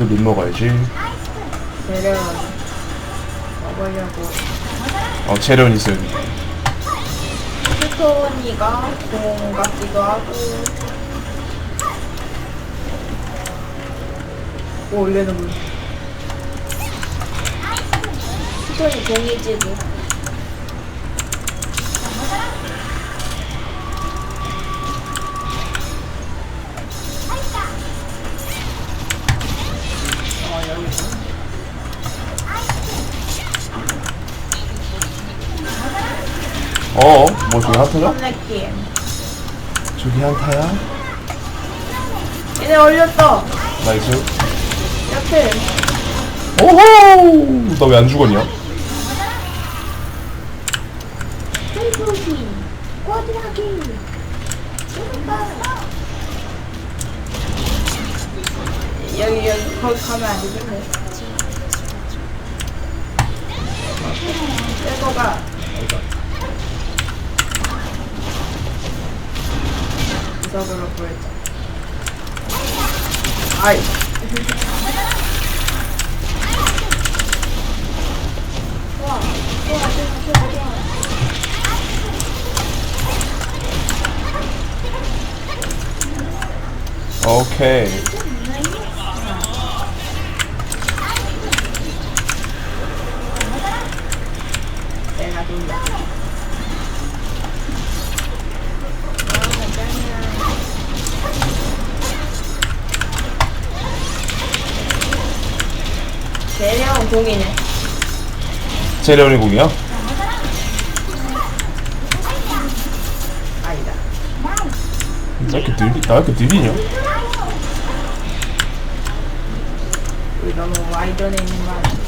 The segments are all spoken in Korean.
먹어. 또립 먹어야지. 배려 먹으려고. 어, 재련 있어요. 스토니가 공 같기도 하고. 오, 올려는 물. 스토니 공이지도. 어, 뭐 저기 한타냐? 컴넥팀. 저기 한타야? 얘네 올렸어. 나이스. 옆에. 오호! 나 왜 안 죽었냐? 헬프기. 쿼드라기. 여기 여기 거기 가면 안 되겠네. 새거가 구석으로 보 공이야? 아니다. 나 이렇게 느리, 나 이렇게 느리냐? 우리 너무 와이전에 있는 거 아니야?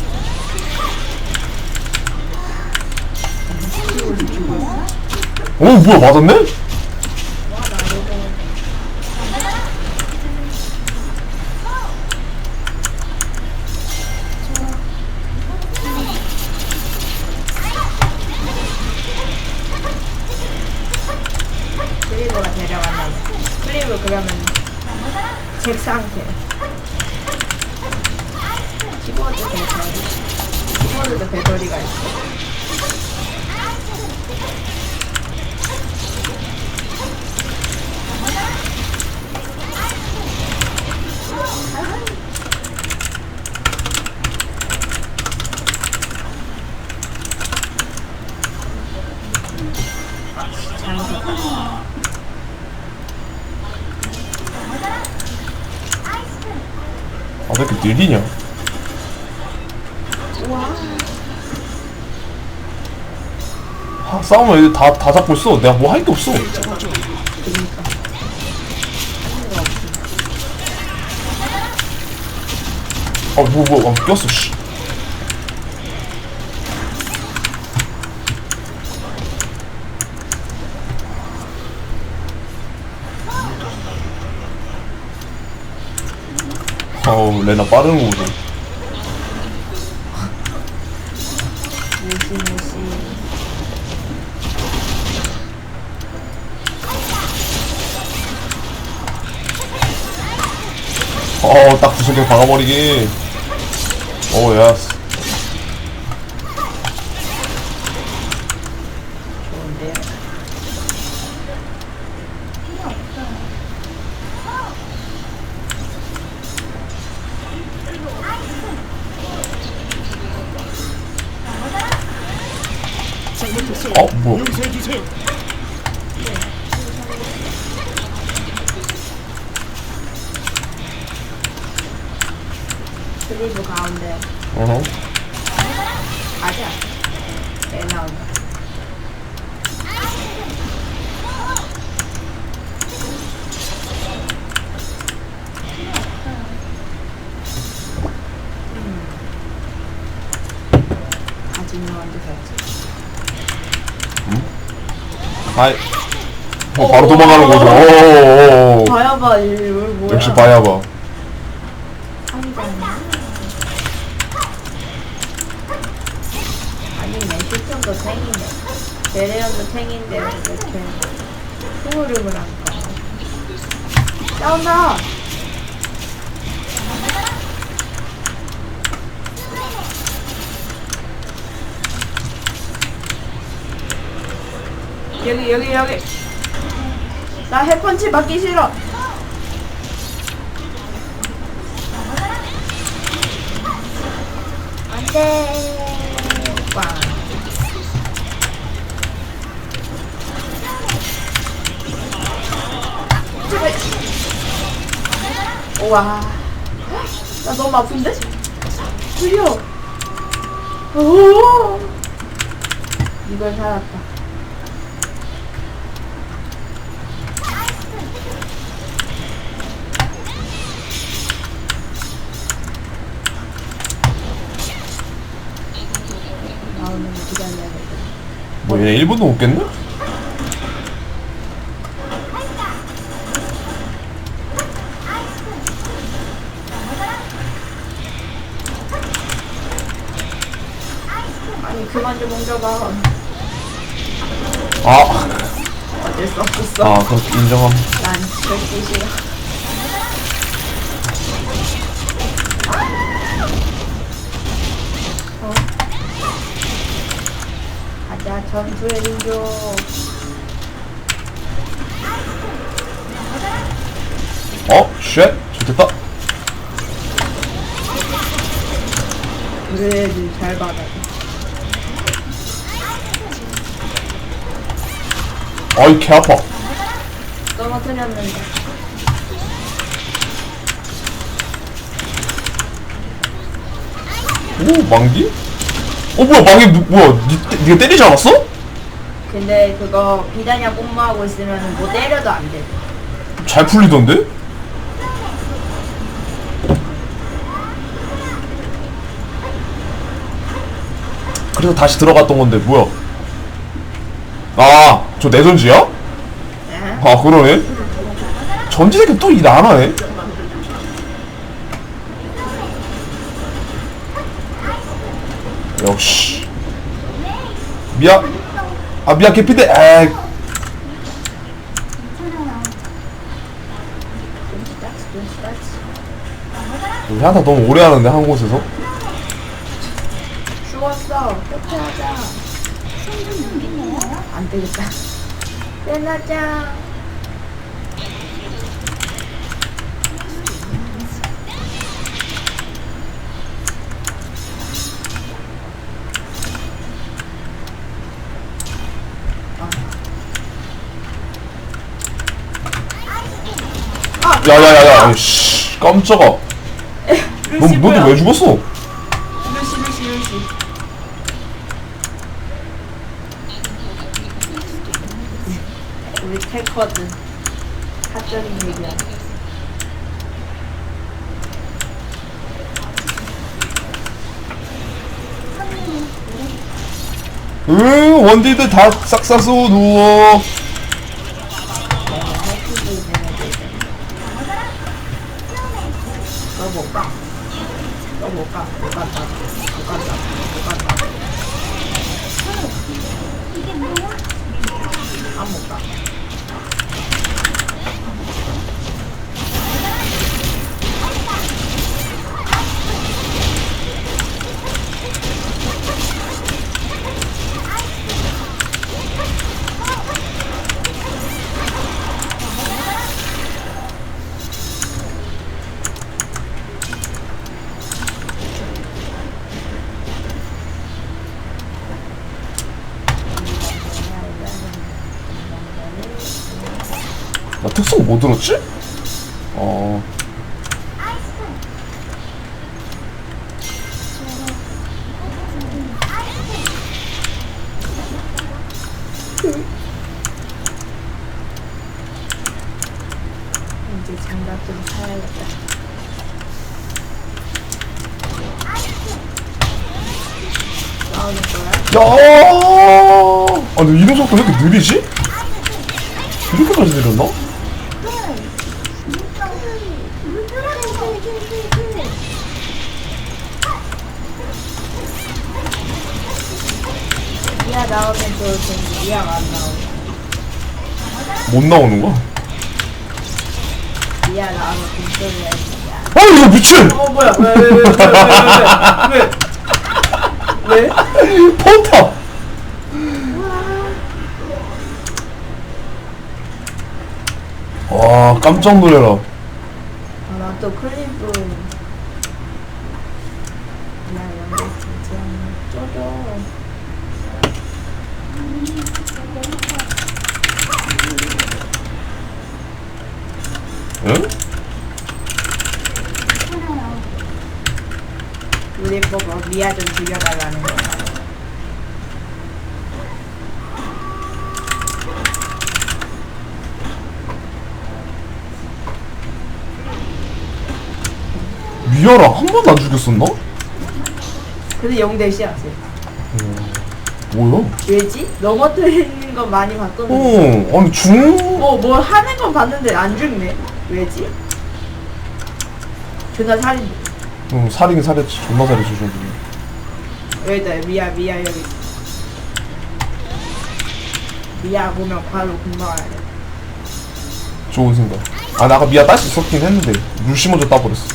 오, 뭐야, 맞았네? 와, 나 이거. 그리브가 데려간다. 그리브 그러면 책 상태. 키보드 배터리. 키보드도 배터리가 있어. 잘 아, 왜 이렇게 느리냐? 아, 싸우면 애들 다, 다 잡고 있어. 내가 뭐 할 게 없어. 아, 뭐, 뭐, 아, 꼈어, 씨. 어우, 레나 빠른 거 보자. 무시 무시. 어, 딱 구석에 박아버리기. 오, 야스. 좋은데요? 어, 뭐. 그리브 가운데 어허. 가자. 애 나온다. 아직은 언제 샀지? 아이. 어, 바로 도망가는 거죠. 오 오 오. 봐야봐, 이거 뭐야? 역시 바야바. 아니잖아. 아니네, 시청도 탱이네. 베레온도 탱인데 왜 이렇게 흐물흐물한가? 싸운다. 여기 여기 여기. 나 해펀치 받기 싫어. 안돼. 빵. 제발. 우와. 나 너무 아픈데? 드려. 오. 이걸 살았다. 나오는 거 기다려야 돼. 뭐 얘네 1분도 못 깼네? 아니 그만 좀 옮겨봐. 아, 어쩔 수 없었어. 아, 그렇게 인정함. 난 절대 싫어. 어? 전투의 민족. 어? 쉣? 좋겠다. 그래야지 잘 받아. 아이, 개 아파. 떨어뜨렸는데. 오, 만기? 어, 뭐야, 만기, 누, 뭐야, 니, 니가 때리지 않았어? 근데 그거 비단이야 꼼모하고 있으면 뭐 때려도 안 돼. 잘 풀리던데? 그래서 다시 들어갔던 건데, 뭐야. 아, 저 내전지야? 에? 아, 그러네. 전지 새끼 또일안 하네. 역시. 미야. 아, 미야 개피대. 에이. 한타 너무 오래 하는데, 한 곳에서. 죽었어. 끝하자. 안 되겠다. 끝나자. 야야야야, 씨, 깜짝아. 너, 루시 너도? 왜 죽었어? 루시 루시 루시. 우리 탱커든 사적인 얘기야. 응, 원딜들 다 싹싸서 누워. 너못 가. 너못 가. 못 간다. 못 간다. 못 간다. 안못 가. 특성 뭐 들었지? 어. 이제 장갑 좀 사야겠다. 싸우는 거야? 야! 아, 근데 이동 속도 왜 이렇게 느리지? 이렇게까지 느렸나? 나오면 좋을 텐데 이야가 안 나오네. 못 나오는 거야? 미야 나하고 빈소리야 아 이거 미친! 어 뭐야 왜왜왜왜왜왜 왜? 왜? 폰타! 와 깜짝 놀래라 아나 또 클립은 야 여기 진짜 쪼져 응? 우리 보고 미야 좀 죽여달라는 거야 미아라 한 번도 안 죽였었나? 근데 영대시야 뭐야? 왜지? 넘어뜨리는 건 많이 봤거든 어 아니 중... 뭐 뭘 하는 건 봤는데 안 죽네 왜지? 존나 살인 어, 살이긴 살했지 존나 살했지 저기 여기다 미야 미야 여기 미야 보면 바로 금방 알아 좋은 생각. 아 나 아까 미아 딸수 있었긴 했는데 루시 먼저 따버렸어.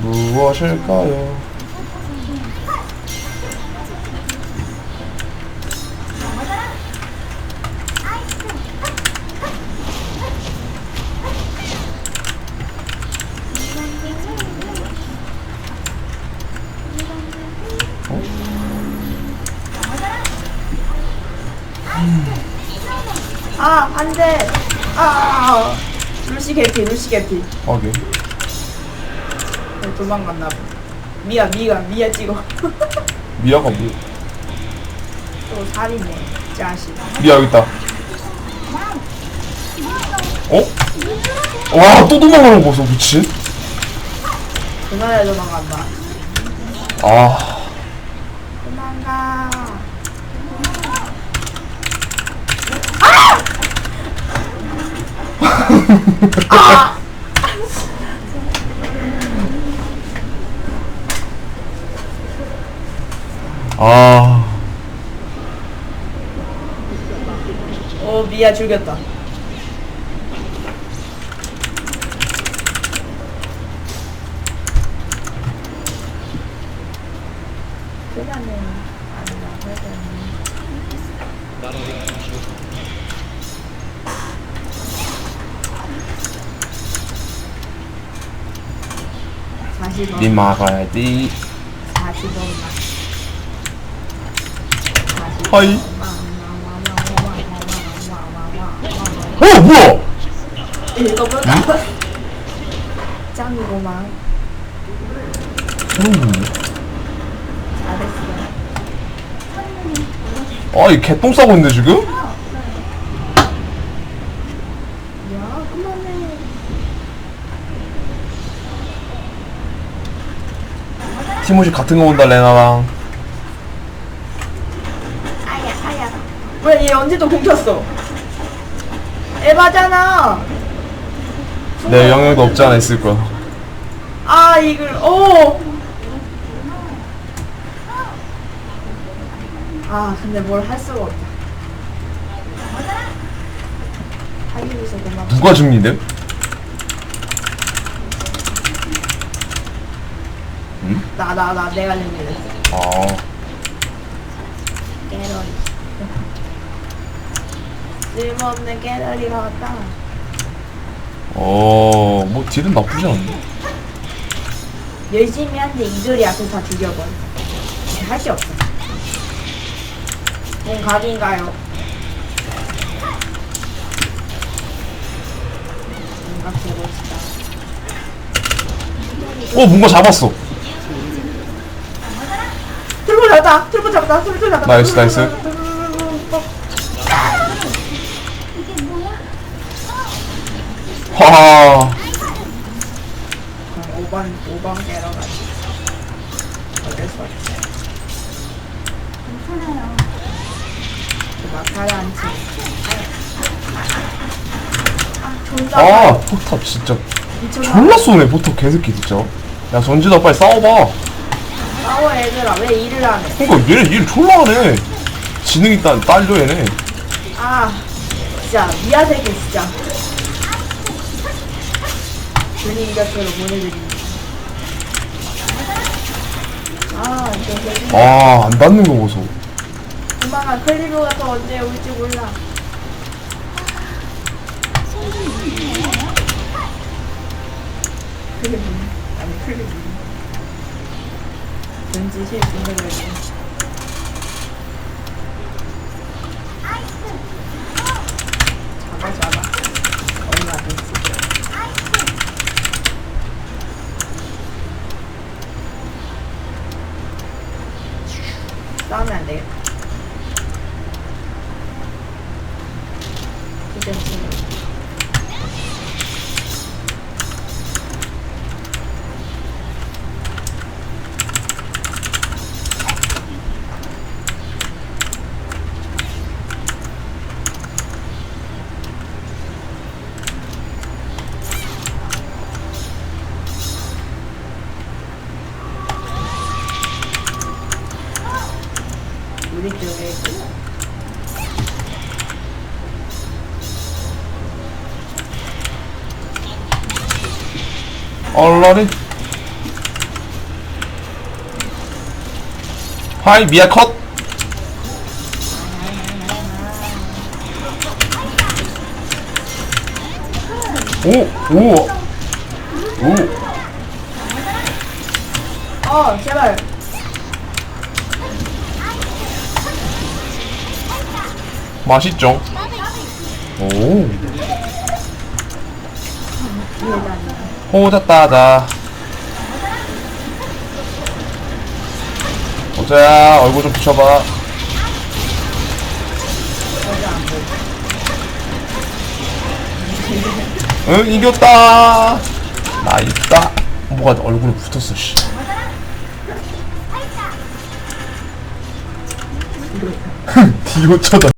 무엇일까요? 아! 루시 개피 루시 개피. 아 네. 어, 도망갔나 봐. 미야 미가 미야 찍어. 미아가 뭐? 또 살이네 자식. 미아 여기 있다. 어? 와 또 도망가는 거 보소 미친. 그만해 도망간다. 아 도망가 아! 아! 아... 어 미야 죽였다 40원. 니 막아야지. 40원. 하이. 어 뭐야? 이거보다 짱이고만. 아, 이 개똥 싸고 있네 지금? 티모시 같은 거 온다 레나랑. 아야 아야. 왜얘 언제 또 공쳤어? 에바잖아. 내 영역도 없지 않아 있을 거야. 아 이걸 오. 아 근데 뭘 할 수가 없다. 하기 위해서 그만 누가 중리 됨? 나나 나 내가 준비했어 아 깨러리 쓸모없는 깨러리가 왔다 어, 뭐 딜은 나쁘지 않네. 열심히 하는데 이들이 앞에서 다 죽여버려 할 게 없어 뭔 각인가요? 뭔가 해봅시다 어, 뭔가 잡았어. 트루프 잡았다 트루프 잡았다 트루프 잡았다 나이스, 나이스. 하. 그럼 5번 5번 깨러 가지 어쩔 수 없지 막 가라앉지 아 아, 포탑 진짜 미쳤나? 졸라 쏘네, 포탑 개새끼 진짜. 야, 전지다 빨리 싸워봐. 싸워 얘들아 왜 일을 안 해? 그니까 얘일 졸라 하네. 지능 있다, 딸려 얘네. 아 진짜 미아새끼 진짜 분위기 곁으로 보내드립니다. 아, 이거 아, 안 닿는 거 보소. 조만간 클리브가 더 언제 올지 몰라. 클리브 아니 클리브 왠지 실 분석을 잡아 잡아 얼마 됐지 싸우면 안되겠다 괜찮지 우리 쪽에 있구나. 얼라리. 하이, 미아 컷. 오, 오, 오. 어 제발 맛있죠? 오. 호자따다. 호자야, 얼굴 좀 비춰봐. 응, 이겼다. 나 있다. 뭐가 얼굴에 붙었어, 씨. 뒤로 쳐다.